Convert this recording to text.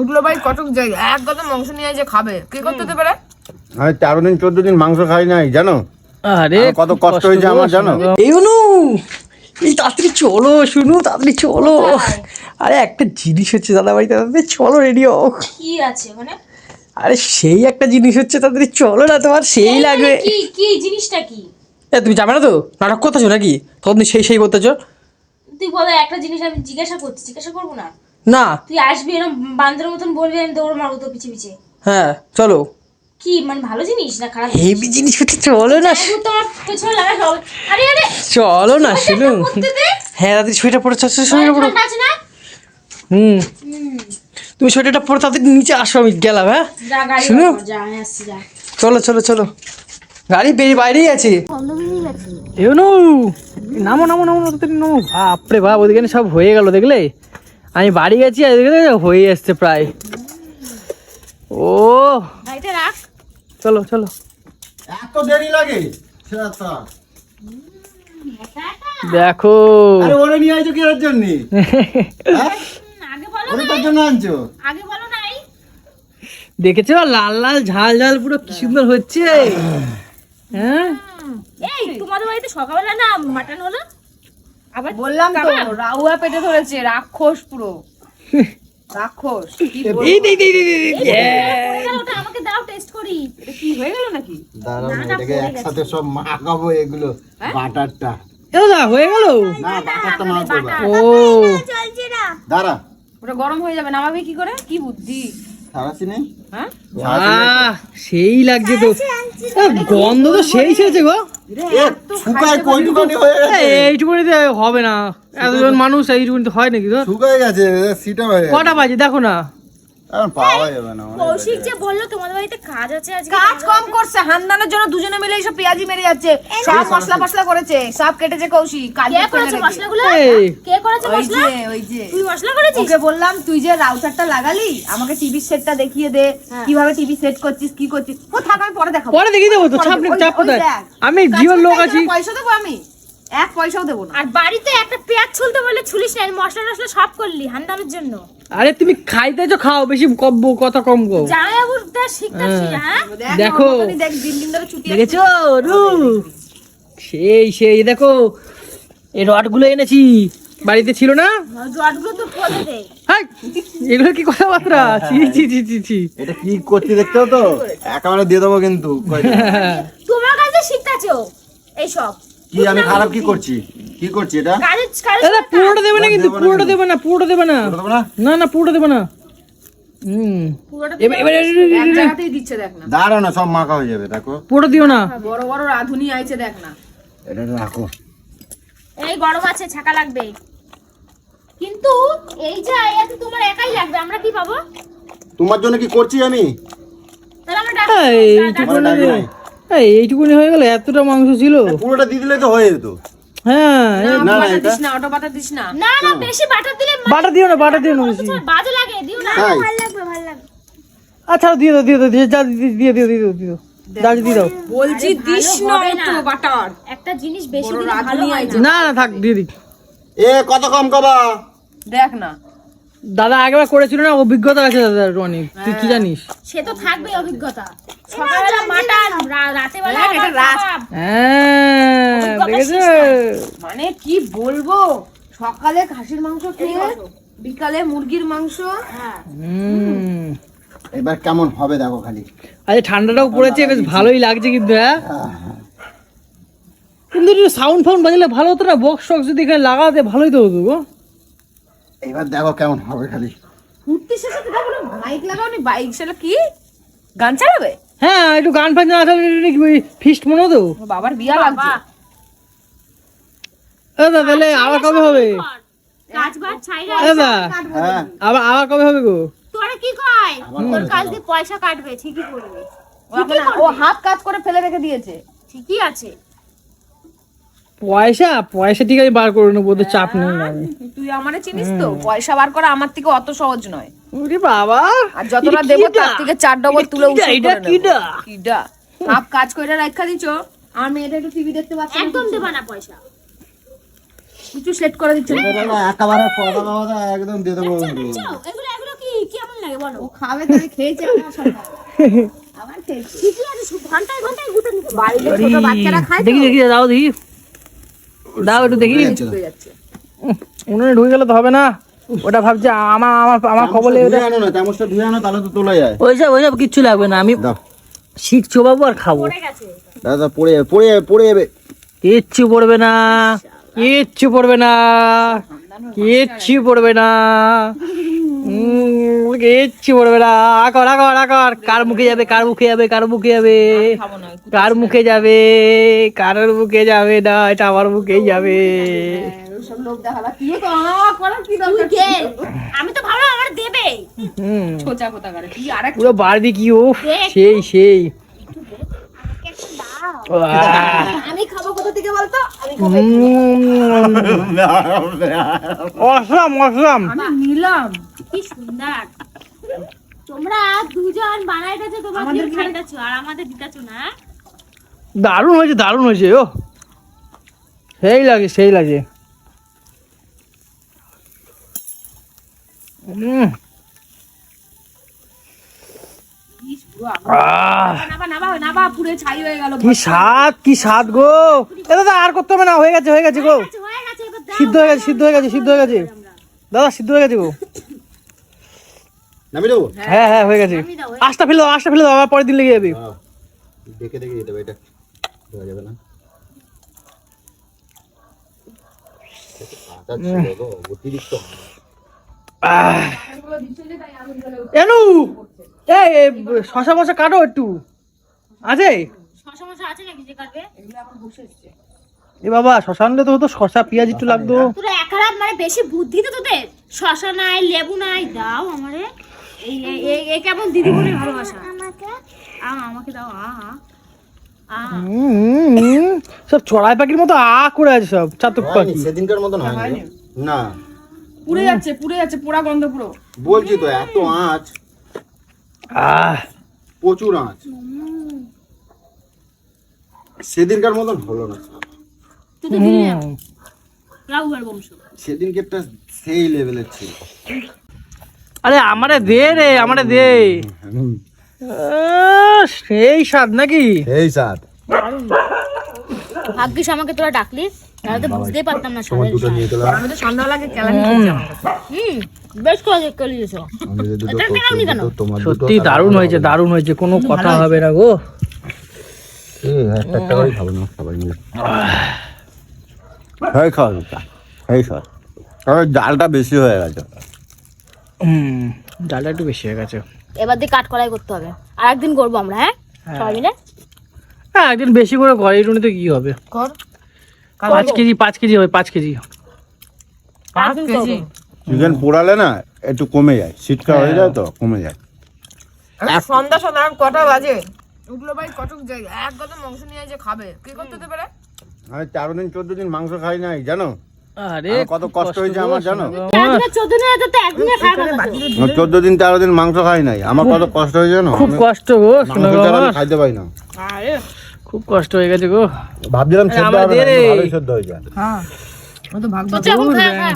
উগলো ভাই কটক জায়গা? এক কথা মাংস নিয়ে যে খাবে কি করতে হতে পারে আমি তেরো দিন চোদ্দ দিন মাংস খাই নাই জানো? আরে কত কষ্ট হয়েছে আমার জানো? এই এই তাড়াতাড়ি চলো শুনু তাড়াতাড়ি চলো। আরে একটা জিনিস হচ্ছে দাদা বাড়িতে তাড়াতাড়ি চলো রেডি হও। কি আছে মানে আরে সেই একটা জিনিস হচ্ছে তাড়াতাড়ি চলো না তোমার সেই লাগবে। কি কি জিনিসটা কি? এ তুমি যাবে না তো? নাটক করতেছো নাকি? তখন সেই সেই করতেছো? তুই বলো একটা জিনিস আমি জিজ্ঞাসা করছি জিজ্ঞাসা করব না? না। তুই আসবি এরকম বান্দরের মতন বলবি আমি দৌড় মারবো তো পিছে পিছে। হ্যাঁ চলো। কি মানে ভালো জিনিস না খারাপ হেভি জিনিস হচ্ছে চলো না। তোমার পেছনে লাগা সব। আরে আরে চলো না শুনু। হ্যাঁ তাড়াতাড়ি সোয়েটার পরে চলো সোয়েটার পরো না? হুম। তুমি সোয়েটারটা পরে তাড়াতাড়ি নিচে আসো আমি গেলাম হ্যাঁ? শুনো। যা আমি আসছি যা। চলো চলো চলো। গাড়ি বেরিয়ে বাইরেই আছে। এনো নামো নামো নামো নামো। বাপরে বাপ ওদিকে সব হয়ে গেল দেখলে? আমি বাড়ি গেছি হয়ে এসছে প্রায়। ও। চলো চলো। এত দেরি লাগে? দেখো। আরে ওরে নিয়ে আইছো কিসের জন্য? আগে বলো ওরে জন্য আনছো? আগে বলো নাই দেখেছ? লাল লাল ঝাল ঝাল পুরো কি সুন্দর হচ্ছে। হ্যাঁ এই তোমাদের বাড়িতে সকালবেলা না মাটন হলো? আবার বললাম তো রাউয়া পেটে ধরেছে রাক্ষস পুরো। রাক্ষস কি বলব? এই দে দে দে দে দে। ওটা আমাকে দাও টেস্ট করি। কি হয়ে গেল নাকি? দাঁড়াও এটাকে একসাথে সব মাখাবো এগুলো বাটারটা। এ দাদা হয়ে গেল? না বাটারটা মাখবো। ও। চলছে না। দাঁড়া। ওটা গরম হয়ে যাবে নামাবি কি করে? কি বুদ্ধি? হ্যাঁ? সেই লাগছে তো। গন্ধ তো সেই ছেড়েছে গো। হয়ে এইটুকুনিতে হবে না। এতজন মানুষ এইটুকুনিতে হয় নাকি তো কটা বাজে? দেখো না। এখন পাওয়া যাবে না কৌশিক যে বলল তোমাদের বাড়িতে কাজ আছে আজকে কাজ কম করছে হান্দানোর জন্য দুজনে মিলে এইসব পেঁয়াজি মেরে যাচ্ছে। সব মশলা ফসলা করেছে সব কেটেছে কৌশিক কাজ কে করেছে মশলাগুলো? কে করেছে ওই মশলা? যে ওই যে। তুই মশলা করেছিস? ওকে বললাম তুই যে রাউটারটা লাগালি আমাকে টিভি সেটটা দেখিয়ে দে কীভাবে টিভি সেট করছিস কি করছিস। ও থাক আমি পরে দেখাবো। পরে দেখিয়ে দেবো তো চাপ চাপ কোথায়? দেখ। আমি করতে লোক আছি। পয়সা দেবো আমি? এক পয়সাও দেবো না। আর বাড়িতে একটা পেঁয়াজ ছুলতে বলে ছুলিস না মশলা টসলা সব করলি হান্দানোর জন্য। আরে তুমি খাইতেছো খাও বেশি কম বো- কথা কম গো জামাইবাবুটা শিখতেছি হ্যাঁ। দেখো। দেখ। দিন দিন ধরে ছুটি দেখেছ? রু সেই সেই দেখো। এই রডগুলো এনেছি। বাড়িতে ছিল না? জটগুলো তো ফলে দে। হাই, এগুলো কি কথাবার্তা? ছি ছি ছি ছি ছি। এটা কি করছি দেখছ তো? একেবারে দিয়ে দেবো কিন্তু। তোমার কাছে শিখতেছো এইসব। কি আমি খারাপ কি করছি? কি করছি এটা? দাদা পুরোটা দেবে না কিন্তু। পুরোটা দেবে না। পুরোটা দেবে না? না না না। পুরোটা দেবে না। দাঁড়াও সব মাখা হয়ে যাবে দেখো। পুরো দিও না। বড় বড় রাধুনি আইছে দেখ না। এটা রাখো। এই গরম আছে ছাকা লাগবে। কিন্তু এই যে এতে তোমার একাই লাগবে আমরা কি পাবো? তোমার জন্য কি করছি আমি? তাহলে আমরা ডাক- এইটুকুনি। এই, এইটুকুনি হয়ে গেল এতটা মাংস ছিল। পুরোটা দিয়ে দিলে তো হয়ে যেত। হ্যাঁ না, না, দিস না বাটা দিস না। না না বেশি বাটার দিলে বাটা দিও না বাটা দিও না বেশি। বাজে লাগে দিও না। তাই? ভালো লাগবে ভালো লাগবে। আচ্ছা দিয়ে দাও দিয়ে দাও দিয়ে যা দিয়ে দিয়ে দিও দিয়ে দাও দাও। দিয়ে দাও। বলছি দিস না হবে না। বাটার। একটা জিনিস বেশি দিলে ভালো হয় না। থাক দিয়ে এ কত কম কবা? দেখ না। দাদা একবার করেছিল না অভিজ্ঞতা আছে দাদার অনেক তুই কি জানিস? সে তো থাকবে অভিজ্ঞতা। সকালবেলা মাটন রাতে বেলা। কাবাব। হ্যাঁ মানে কি বলব? সকালে খাসির মাংস খেয়ে বিকালে মুরগির মাংস। হুম। এবার কেমন হবে দেখো খালি। আরে ঠান্ডাটাও পড়েছে বেশ ভালোই লাগছে কিন্তু হ্যাঁ? কিন্তু সাউন্ড ফাউন্ড বাজলে ভালো হতো না? বক্স টক্স যদি এখানে লাগাতে ভালোই তো হতো গো। এবার দেখো কেমন হবে খালি। ফুর্তি শেষে তো বলো বাইক লাগাওনি বাইক সেটা কি? গান চালাবে? হ্যাঁ একটু গান ফান না থাকলে ফিস্ট মনে ও বাবার বিয়া লাগছে। দাদা তাহলে আবার কবে হবে? দাদা হ্যাঁ। আবার আবার কবে হবে গো? তোরা কি কয়? তোর কাজ দিয়ে পয়সা কাটবে ঠিকই করবে। ও হাত কাজ করে ফেলে রেখে দিয়েছে। ঠিকই আছে। পয়সা? পয়সা ঠিক আছে বার করে নেব ওদের চাপ নেই। না তুই আমারে চিনিস তো? পয়সা বার করা আমার থেকে অত সহজ নয়। ওরে বাবা। আর যতটা দেবো তার থেকে চার ডবল তুলে? উসুল এটা কিডা? কিডা? সব কাজ রাখা দিছো আর মেয়েটা একটু টিভি দেখতে পাচ্ছে একদম দেবা না পয়সা। কিছু সেট করে দিচ্ছে। একেবারে কথা কথা একদম দিয়ে দেবো এগুলো এগুলো কি কেমন লাগে বলো? ও খাবে খেয়েছি আমার খেয়েছি। আছে ঘন্টায় ঘন্টায় গুটে নিতে। বাড়িতে ছোট বাচ্চারা খায় দেখি দেখি দাও দেখি। দাও একটু দেখি। হয়ে যাচ্ছে। উনুনে ঢুকে গেলে তো হবে না। ওটা ভাবছে আমার আমার আমার খবর ধুয়ে আনো না চামচটা ধুয়ে আনো তাহলে তো তোলা যায়। ওইসব ওইসব কিচ্ছু লাগবে না আমি দাও। শিখ চোবাবো আর খাব। পড়ে গেছে। দাদা পড়ে যাবে পড়ে যাবে পড়ে যাবে। কিচ্ছু পড়বে না কিচ্ছু পড়বে না কিচ্ছু পড়বে না কিচ্ছু পড়বে না। আকর আকর আকর কার মুখে যাবে কার মুখে যাবে কার মুখে যাবে? কার মুখে যাবে কারোর মুখে যাবে না এটা আমার মুখেই যাবে। সব লোক দেখাবা কি করার কি দরকার আমি তো ভাবলাম আমার দেবে। ছোচা কোথা করে কি পুরো বারবি কি ও? সেই সেই। একটু আমি খাব কোথা থেকে বলতো? আমি উম, অসম অসম। আমি নিলাম। কি সুন্দর। তোমরা দুজন বানাইতেছো তোমরা আমাদের খাইতেছো আর আমাদের দিতেছো না? দারুণ হয়েছে দারুণ হয়েছে ও। সেই লাগে সেই লাগে উম, ইস, পুরো আগুন। আহ, নাবা নাবা নাবা পুরো ছাই হয়ে গেল কি স্বাদ কি স্বাদ গো। দাদা আর করতে হবে না হয়ে গেছে হয়ে গেছে গো। সিদ্ধ হয়ে গেছে সিদ্ধ হয়ে গেছে সিদ্ধ হয়ে গেছে। দাদা সিদ্ধ হয়ে গেছে গো। হ্যাঁ হ্যাঁ হয়ে গেছে। আশটা ফেলে দাও আশটা ফেলে দাও আবার পরের দিন লেগে যাবে। হ্যাঁ। দেখে দেখে দিতে হবে এটা দেওয়া যাবে না। ছিল গো, অতিরিক্ত। এনু এই শশা মশা কাটো একটু। আছে? শশা মশা আছে নাকি এ বাবা শশা আনলে তো হতো শশা পেঁয়াজ একটু লাগতো। তোরা একারা মানে বেশি বুদ্ধি তো তোদের? শশা নাই লেবু নাই দাও আমারে। এই এই- কেমন দিদি বলে ভালোবাসা? আমাকে? আ আমাকে দাও আ সব চড়াই পাখির মতো আ করে আছে সব চাতক পাখি। সেদিনকার হয়নি। গো। না। পুড়ে যাচ্ছে পুড়ে যাচ্ছে পোড়া গন্ধ পুরো। বলছি তো এত আঁচ। আহ। প্রচুর আঁচ। সেদিনকার মতন হলো না। সেদিনকে একটা সেই লেভেলের ছিল। আরে আমারে দে রে আমারে দে। সেই স্বাদ নাকি? এই সাত ভাগ্যিস আমাকে তোরা ডাকলি তাহলে তো বুঝতেই পারতাম না সবাই। দুটো নিয়ে গেলাম। আমি তো সন্ধ্যাবেলাকে। হুম। বেশ করে কলিয়েছো আমি এটা কেন? সত্যি দারুণ হয়েছে দারুণ হয়েছে কোনো কথা হবে না গো। একটা একটা করেই খাব না সবাই মিলে। হ্যাঁ খাওয়া এই খাওয়া ডালটা বেশি হয়ে গেছে। হুম ডালটা একটু বেশি হয়ে গেছে। এবার দিয়ে কাট করাই করতে হবে। আর একদিন করব আমরা হ্যাঁ। সবাই মিলে? হ্যাঁ একদিন বেশি করে করে এটুনিতে কি হবে? কর পাঁচ কেজি পাঁচ কেজি হবে পাঁচ কেজি। পাঁচ কেজি? চিকেন পোড়ালে না একটু কমে যায়। শীতকাল হয়ে যায় তো কমে যায়। সন্ধ্যা সন্ধ্যা কটা বাজে? উঠল ভাই কটক জায়গা এক মাংস নিয়ে যে খাবে। কি করতে হতে পারে আমি তেরো দিন চোদ্দ দিন মাংস খাই নাই জানো? আরে কত কষ্ট হয়েছে আমার জানো? চোদ্দ দিন তো তো তেরো দিন মাংস খাই নাই। আমার কত কষ্ট হয়েছে জানো? খুব কষ্ট গো। খাইতে পারি না। আরে খুব কষ্ট হয়ে গেছে গো। ভাবছিলাম সেদ্ধ হবে না, ভালোই সেদ্ধ হয়ে যায়। হ্যাঁ ও তো ভাগ ভাগ খা খা